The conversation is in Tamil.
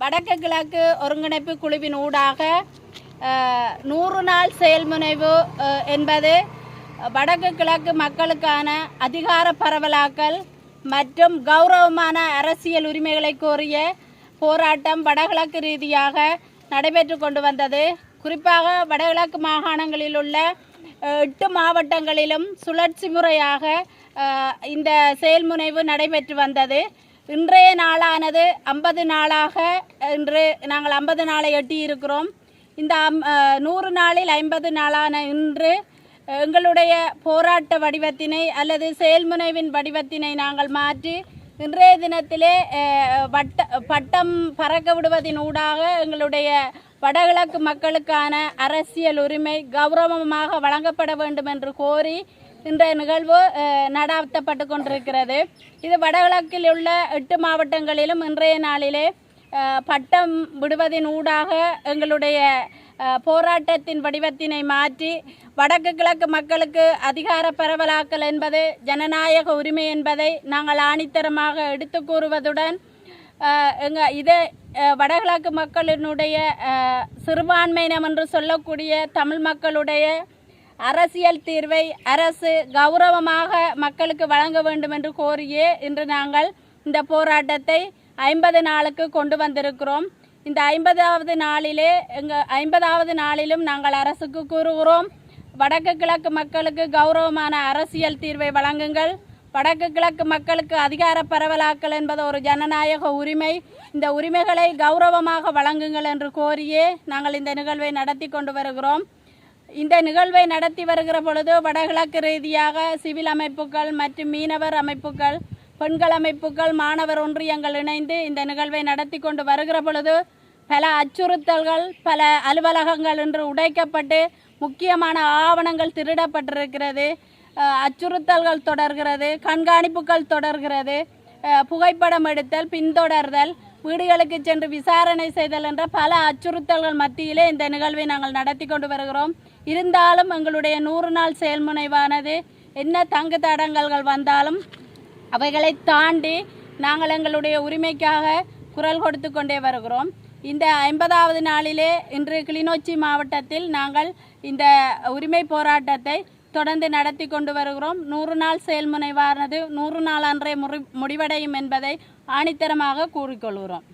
வடக்கு கிழக்கு ஒருங்கிணைப்பு குழுவின் ஊடாக நூறு நாள் செயல்முனைவு என்பது வடக்கு கிழக்கு மக்களுக்கான அதிகார பரவலாக்கல் மற்றும் கௌரவமான அரசியல் உரிமைகளை கோரிய போராட்டம் வடகிழக்கு ரீதியாக நடைபெற்று கொண்டு வந்தது. குறிப்பாக வடகிழக்கு மாகாணங்களில் உள்ள எட்டு மாவட்டங்களிலும் சுழற்சி முறையாக இந்த செயல்முனைவு நடைபெற்று வந்தது. இன்றைய நாளானது ஐம்பது நாளாக இன்று நாங்கள் ஐம்பது நாளை எட்டி இருக்கிறோம் இந்த அம்- நூறு நாளில் ஐம்பது நாளான இன்று எங்களுடைய போராட்ட வடிவத்தினை அல்லது செயல்முனைவின் வடிவத்தினை நாங்கள் மாற்றி இன்றைய தினத்திலே வட்ட பட்டம் பறக்க விடுவதின் ஊடாக எங்களுடைய வடகிழக்கு மக்களுக்கான அரசியல் உரிமை கௌரவமாக வழங்கப்பட வேண்டும் என்று கோரி இன்றைய நிகழ்வு நடாத்தப்பட்டு கொண்டிருக்கிறது. இது வடகிழக்கில் உள்ள எட்டு மாவட்டங்களிலும் இன்றைய நாளிலே பட்டம் விடுவதின் ஊடாக எங்களுடைய போராட்டத்தின் வடிவத்தினை மாற்றி வடக்கு கிழக்கு மக்களுக்கு அதிகார பரவலாக்கல் என்பது ஜனநாயக உரிமை என்பதை நாங்கள் ஆணித்தரமாக எடுத்து கூறுவதுடன் எங்கள் எங்க இதே வடகிழக்கு மக்களினுடைய சிறுபான்மையினம் என்று சொல்லக்கூடிய தமிழ் மக்களுடைய அரசியல் தீர்வை அரசு கௌரவமாக மக்களுக்கு வழங்க வேண்டும் என்று கோரியே இன்று நாங்கள் இந்த போராட்டத்தை ஐம்பது நாளுக்கு கொண்டு வந்திருக்கிறோம். இந்த ஐம்பதாவது நாளிலே எங்கள் ஐம்பதாவது நாளிலும் நாங்கள் அரசுக்கு கூறுகிறோம். வடக்கு கிழக்கு மக்களுக்கு கௌரவமான அரசியல் தீர்வை வழங்குங்கள். வடக்கு கிழக்கு மக்களுக்கு அதிகார பரவலாக்கல் என்பது ஒரு ஜனநாயக உரிமை. இந்த உரிமைகளை கௌரவமாக வழங்குங்கள் என்று கோரியே நாங்கள் இந்த நிகழ்வை நடத்தி கொண்டு வருகிறோம். இந்த நிகழ்வை நடத்தி வருகிற பொழுது வடகிழக்கு ரீதியாக சிவில் அமைப்புகள் மற்றும் மீனவர் அமைப்புகள் பெண்கள் அமைப்புகள் மாணவர் ஒன்றியங்கள் இணைந்து இந்த நிகழ்வை நடத்தி கொண்டு வருகிற பொழுது பல அச்சுறுத்தல்கள் பல அலுவலகங்கள் இன்று உடைக்கப்பட்டு முக்கியமான ஆவணங்கள் திருடப்பட்டிருக்கிறது. அச்சுறுத்தல்கள் தொடர்கிறது கண்காணிப்புகள் தொடர்கிறது புகைப்படம் எடுத்தல் பின்தொடர்தல் வீடுகளுக்கு சென்று விசாரணை செய்தல் என்ற பல அச்சுறுத்தல்கள் மத்தியிலே இந்த நிகழ்வை நாங்கள் நடத்தி கொண்டு வருகிறோம். இருந்தாலும் எங்களுடைய நூறு நாள் செயல்முனைவானது என்ன தங்கு தடங்கல்கள் வந்தாலும் அவைகளை தாண்டி நாங்கள் எங்களுடைய உரிமைக்காக குரல் கொடுத்து கொண்டே வருகிறோம். இந்த ஐம்பதாவது நாளிலே இன்று கிளிநொச்சி மாவட்டத்தில் நாங்கள் இந்த உரிமை போராட்டத்தை தொடர்ந்து நடத்தி கொண்டு வருகிறோம். நூறு நாள் செயல்முனைவானது நூறு நாள் அன்றே முடி முடிவடையும் என்பதை ஆணித்தரமாக கூறிக்கொள்கிறோம்.